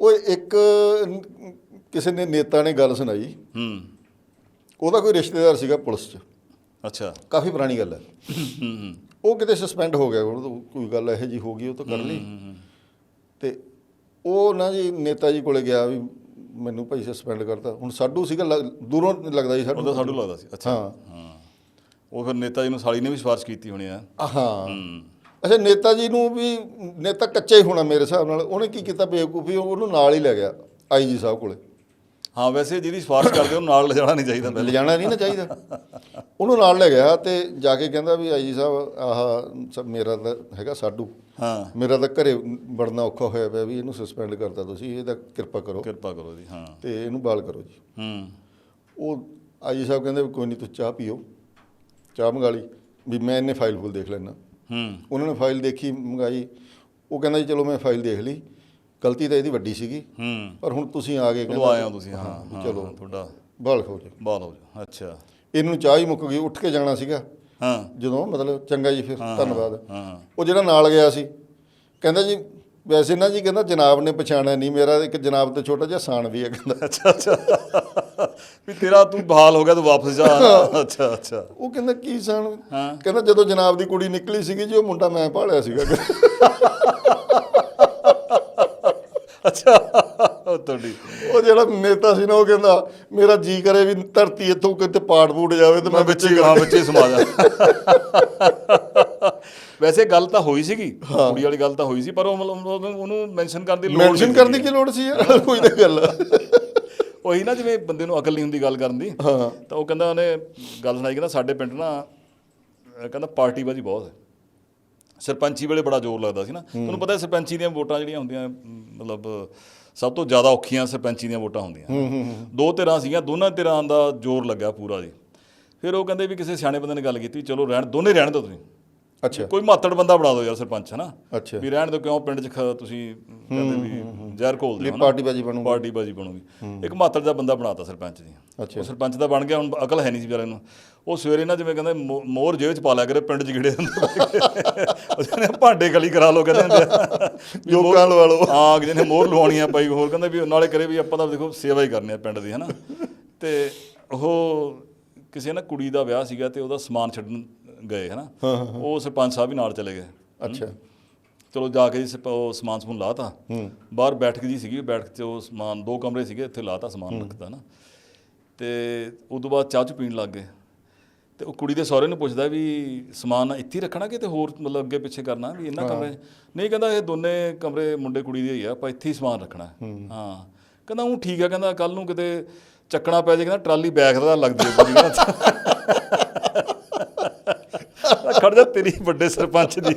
ਉਹ ਇੱਕ ਕਿਸੇ ਨੇ ਨੇਤਾ ਨੇ ਗੱਲ ਸੁਣਾਈ। ਹੂੰ। ਉਹਦਾ ਕੋਈ ਰਿਸ਼ਤੇਦਾਰ ਸੀਗਾ ਪੁਲਿਸ 'ਚ। ਅੱਛਾ। ਕਾਫੀ ਪੁਰਾਣੀ ਗੱਲ ਹੈ। ਉਹ ਕਿਤੇ ਸਸਪੈਂਡ ਹੋ ਗਿਆ ਉਹ ਕੋਈ ਗੱਲ ਇਹੋ ਜੀ ਹੋ ਗਈ ਉਹ ਤਾਂ ਕਰ ਲਈ। ਤੇ ਉਹ ਨਾ ਜੀ ਨੇਤਾ ਜੀ ਕੋਲੇ ਗਿਆ ਵੀ ਮੈਨੂੰ ਭਾਈ ਸਸਪੈਂਡ ਕਰਤਾ। ਹੁਣ ਸਾਡੂ ਸੀਗਾ ਦੂਰੋਂ ਲੱਗਦਾ ਜੀ ਸਾਡੂ। ਸਾਡੂ ਲੱਗਦਾ ਸੀ। ਅੱਛਾ। ਹਾਂ। ਉਹ ਫਿਰ ਨੇਤਾ ਜੀ ਨੂੰ ਸਾਲੀ ਨੇ ਵੀ ਸਿਫਾਰਿਸ਼ ਕੀਤੀ ਹੋਣੀ ਆ। ਹੂੰ। ਅੱਛਾ ਨੇਤਾ ਜੀ ਨੂੰ ਵੀ ਨੇਤਾ ਕੱਚਾ ਹੀ ਹੋਣਾ ਮੇਰੇ ਹਿਸਾਬ ਨਾਲ। ਉਹਨੇ ਕੀ ਕੀਤਾ ਬੇਵਕੂਫੀ? ਉਹਨੂੰ ਨਾਲ ਹੀ ਲੈ ਗਿਆ ਆਈ ਜੀ ਸਾਹਿਬ ਕੋਲੇ। ਹਾਂ ਵੈਸੇ ਜਿਹਦੀ ਸਿਫਾਰਿਸ਼ ਕਰਦੇ ਉਹਨੂੰ ਨਾਲ ਲਿਜਾਣਾ ਨਹੀਂ ਚਾਹੀਦਾ ਪਹਿਲੇ। ਲਿਜਾਣਾ ਨਹੀਂ ਨਾ ਚਾਹੀਦਾ। ਉਹਨੂੰ ਨਾਲ ਲੈ ਗਿਆ ਤੇ ਜਾ ਕੇ ਕਹਿੰਦਾ ਵੀ ਆਈ ਜੀ ਸਾਹਿਬ ਆਹ ਸਭ ਮੇਰਾ ਤਾਂ ਹੈਗਾ ਸਾਡੂ। ਹਾਂ। ਮੇਰਾ ਤਾਂ ਘਰੇ ਬੜਨਾ ਔਖਾ ਹੋਇਆ ਪਿਆ ਵੀ ਇਹਨੂੰ ਸਸਪੈਂਡ ਕਰਤਾ ਤੁਸੀਂ ਇਹਦਾ ਕਿਰਪਾ ਕਰੋ। ਕਿਰਪਾ ਕਰੋ ਜੀ ਹਾਂ। ਤੇ ਇਹਨੂੰ ਬਾਲ ਕਰੋ ਜੀ। ਹੂੰ। ਉਹ ਆਈ ਸਾਹਿਬ ਕਹਿੰਦੇ ਵੀ ਕੋਈ ਨਹੀਂ ਤੁਸੀਂ ਚਾਹ ਪੀਓ। ਚਾਹ ਮੰਗਾ ਲਈ। ਵੀ ਮੈਂ ਇਹਨੇ ਫਾਈਲ ਫੁੱਲ ਦੇਖ ਲੈਣਾ ਹੂੰ। ਉਹਨਾਂ ਨੇ ਫਾਈਲ ਦੇਖੀ ਮੰਗਾਈ। ਉਹ ਕਹਿੰਦਾ ਜੀ ਚਲੋ ਮੈਂ ਫਾਈਲ ਦੇਖ ਲਈ। ਗਲਤੀ ਤਾਂ ਇਹਦੀ ਵੱਡੀ ਸੀਗੀ। ਹੂੰ। ਪਰ ਹੁਣ ਤੁਸੀਂ ਆ ਗਏ ਉਦੋਂ ਆਏ ਹੋ ਤੁਸੀਂ ਹਾਂ ਹਾਂ, ਚਲੋ। ਹਾਂ, ਤੁਹਾਡਾ ਬਾਲ ਖੋ ਜੀ ਬਾਲ ਹੋ ਜਾ ਅੱਛਾ। ਇਹਨੂੰ ਚਾਹ ਹੀ ਮੁੱਕ ਗਈ ਉੱਠ ਕੇ ਜਾਣਾ ਸੀਗਾ। ਹਾਂ। ਜਦੋਂ ਮਤਲਬ ਚੰਗਾ ਜੀ ਫਿਰ ਧੰਨਵਾਦ। ਹਾਂ। ਉਹ ਜਿਹੜਾ ਨਾਲ ਗਿਆ ਸੀ ਕਹਿੰਦਾ ਜੀ ਵੈਸੇ ਨਾ ਜੀ ਕਹਿੰਦਾ ਜਨਾਬ ਨੇ ਪਛਾਣਿਆ ਨਹੀਂ ਮੇਰਾ ਇੱਕ ਜਨਾਬ ਤੇ ਛੋਟਾ ਜਿਹਾ ਸਾਨ ਵੀ ਹੈ ਕਹਿੰਦਾ। ਅੱਛਾ ਅੱਛਾ। ਵੀ ਤੇਰਾ ਤੂੰ ਬਹਾਲ ਹੋ ਗਿਆ ਤੂੰ ਵਾਪਸ ਜਾ। ਅੱਛਾ ਅੱਛਾ। ਉਹ ਕਹਿੰਦਾ ਕੀ ਸਾਨ। ਕਹਿੰਦਾ ਜਦੋਂ ਜਨਾਬ ਦੀ ਕੁੜੀ ਨਿਕਲੀ ਸੀਗੀ ਜੀ ਉਹ ਮੁੰਡਾ ਮੈਂ ਭਾਲਿਆ ਸੀਗਾ। ਅੱਛਾ ਉਹ ਤੁਹਾਡੀ ਉਹ ਜਿਹੜਾ ਨੇਤਾ ਸੀ ਨਾ ਉਹ ਕਹਿੰਦਾ ਮੇਰਾ ਜੀ ਕਰੇ ਵੀ ਧਰਤੀ ਇੱਥੋਂ ਕਿਤੇ ਪਾੜ ਪੂੜ ਜਾਵੇ ਤੇ ਮੈਂ ਵਿੱਚ ਹੀ ਹਾਂ ਵਿੱਚ ਹੀ ਸਮਾ ਜਾ। ਵੈਸੇ ਗੱਲ ਤਾਂ ਹੋਈ ਸੀਗੀ ਕੁੜੀ ਵਾਲੀ ਗੱਲ ਤਾਂ ਹੋਈ ਸੀ ਪਰ ਉਹ ਮਤਲਬ ਉਹਨੂੰ- ਮੈਂਸ਼ਨ ਕਰਨ ਦੀ ਲੋੜ ਮੈਂਸ਼ਨ ਕਰਨ ਦੀ। ਕੀ ਲੋੜ ਸੀ ਯਾਰ? ਕੋਈ ਤਾਂ ਗੱਲ। ਉਹੀ ਨਾ ਜਿਵੇਂ ਬੰਦੇ ਨੂੰ ਅਕਲ ਨਹੀਂ ਹੁੰਦੀ ਗੱਲ ਕਰਨ ਦੀ। ਹਾਂ। ਤਾਂ ਉਹ ਕਹਿੰਦਾ ਉਹਨੇ ਗੱਲ ਸੁਣਾਈ ਕਹਿੰਦਾ ਸਾਡੇ ਪਿੰਡ ਨਾ ਕਹਿੰਦਾ ਪਾਰਟੀਬਾਜ਼ੀ ਬਹੁਤ ਹੈ। ਸਰਪੰਚੀ ਵੇਲੇ ਬੜਾ ਜ਼ੋਰ ਲੱਗਦਾ ਸੀ ਨਾ। ਤੁਹਾਨੂੰ ਪਤਾ ਹੈ ਸਰਪੰਚੀ ਦੀਆਂ ਵੋਟਾਂ ਜਿਹੜੀਆਂ ਹੁੰਦੀਆਂ ਮਤਲਬ ਸਭ ਤੋਂ ਜ਼ਿਆਦਾ ਔਖੀਆਂ ਸਰਪੰਚੀ ਦੀਆਂ ਵੋਟਾਂ ਹੁੰਦੀਆਂ। ਦੋ ਧਿਰਾਂ ਸੀਗੀਆਂ ਦੋਨਾਂ ਧਿਰਾਂ ਦਾ ਜ਼ੋਰ ਲੱਗਿਆ ਪੂਰਾ ਜੀ। ਫਿਰ ਉਹ ਕਹਿੰਦੇ ਵੀ ਕਿਸੇ ਸਿਆਣੇ ਬੰਦੇ ਨੇ ਗੱਲ ਕੀਤੀ ਚਲੋ ਰਹਿਣ ਦੋਨੇ ਰਹਿਣ ਦਿਓ ਤੁਸੀਂ। ਅੱਛਾ। ਕੋਈ ਮਾਤੜ ਬੰਦਾ ਬਣਾ ਦਿਓ ਯਾਰ ਸਰਪੰਚ ਹਨਾ? ਅੱਛਾ। ਵੀ ਰਹਿਣ ਦਿਓ ਕਿਉਂ ਪਿੰਡ 'ਚ ਖ- ਤੁਸੀਂ ਕਹਿੰਦੇ ਵੀ ਜ਼ਹਿਰ ਘੋਲ ਦਿਓ ਹਨਾ? ਪਾਰਟੀ ਬਾਜੀ ਬਣੂ ਪਾਰਟੀ ਬਾਜੀ ਬਣੂਗੀ। ਇੱਕ ਮਾਤਰ ਦਾ ਬੰਦਾ ਬਣਾਤਾ ਸਰਪੰਚ ਜੀ। ਅੱਛਾ। ਉਹ ਸਰਪੰਚ ਦਾ ਬਣ ਗਿਆ ਹੁਣ ਅਕਲ ਹੈ ਨਹੀਂ ਸੀ ਵਿਚਾਰੇ ਨੂੰ। ਉਹ ਸਵੇਰੇ ਨਾ ਜਿਵੇਂ ਕਹਿੰਦੇ ਮੋ- ਮੋਹਰ ਜੇਬ ਚ ਪਾ ਲਿਆ ਕਰੇ ਪਿੰਡ ਚ ਗਿੜੇ ਹੁੰਦੇ ਉਹ ਕਹਿੰਦੇ ਭਾਂਡੇ ਗਲੀ ਕਰਾ ਲਓ ਕਹਿੰਦੇ ਹੁੰਦੇ ਆ। ਵੀ ਮੋਹਰ- ਜੋਕਾਂ ਲਵਾ ਲਓ। ਹਾਂ ਜਿਹਨੇ ਮੋਹਰ ਲਵਾਉਣੀਆਂ ਪਈ ਹੋਰ ਕਹਿੰਦੇ ਵੀ ਨਾਲੇ ਕਰੇ ਵੀ ਆਪਾਂ ਤਾਂ ਦੇਖੋ ਸੇਵਾ ਹੀ ਕਰਨੀ ਆ ਪਿੰਡ ਦੀ ਹਨਾ? ਤੇ ਉਹ ਕਿਸੇ ਨਾ ਕੁੜੀ ਦਾ ਵਿਆਹ ਸੀਗਾ ਤੇ ਉਹਦਾ ਸਮਾਨ ਛੱਡਣ ਗਏ ਹਨਾ? ਉਹ ਸਰਪੰਚ ਸਾਹਿਬ ਵੀ ਨਾਲ ਚਲੇ ਗਏ। ਅੱਛਾ। ਚਲੋ ਜਾ ਕੇ ਜੀ ਉਹ ਸਮਾਨ ਸਮੂਨ ਲਾਤਾ। ਬਾਹਰ ਬੈਠਕ ਜੀ ਸੀਗੀ ਬੈਠਕ 'ਚ ਉਹ ਸਮਾਨ ਦੋ ਕਮਰੇ ਸੀਗੇ ਇੱਥੇ ਲਾਤਾ ਸਮਾਨ ਰੱਖਦਾ ਨਾ ਤੇ ਉਸ ਤੋਂ ਬਾਅਦ ਚਾਹ ਚ ਪੀਣ ਲੱਗ ਗਏ। ਤੇ ਉਹ ਕੁੜੀ ਦੇ ਸਹੁਰੇ ਨੂੰ ਪੁੱਛਦਾ ਵੀ ਸਮਾਨ ਇੱਥੇ ਹੀ ਰੱਖਣਾ ਕਿ ਤੇ ਹੋਰ ਮਤਲਬ ਅੱਗੇ ਪਿੱਛੇ ਕਰਨਾ ਵੀ ਇਹਨਾਂ ਕਮਰੇ? ਨਹੀਂ ਕਹਿੰਦਾ ਇਹ ਦੋਨੇ ਕਮਰੇ ਮੁੰਡੇ ਕੁੜੀ ਦੇ ਹੀ ਆ ਆਪਾਂ ਇੱਥੇ ਹੀ ਸਮਾਨ ਰੱਖਣਾ। ਹੈ। ਹਾਂ। ਕਹਿੰਦਾ ਉਹ ਠੀਕ ਆ ਕਹਿੰਦਾ ਕੱਲ ਨੂੰ ਕਿਤੇ ਚੱਕਣਾ ਪੈ ਜਾਏ ਕਹਿੰਦਾ ਟਰਾਲੀ ਬੈਗ ਦਾ ਲੱਗਦੀ ਹੈ ਪੂਰੀ ਕਹਿੰਦਾ ਖੜ ਜਾ ਤੇਰੀ ਵੱਡੇ ਸਰਪੰਚ ਦੀ।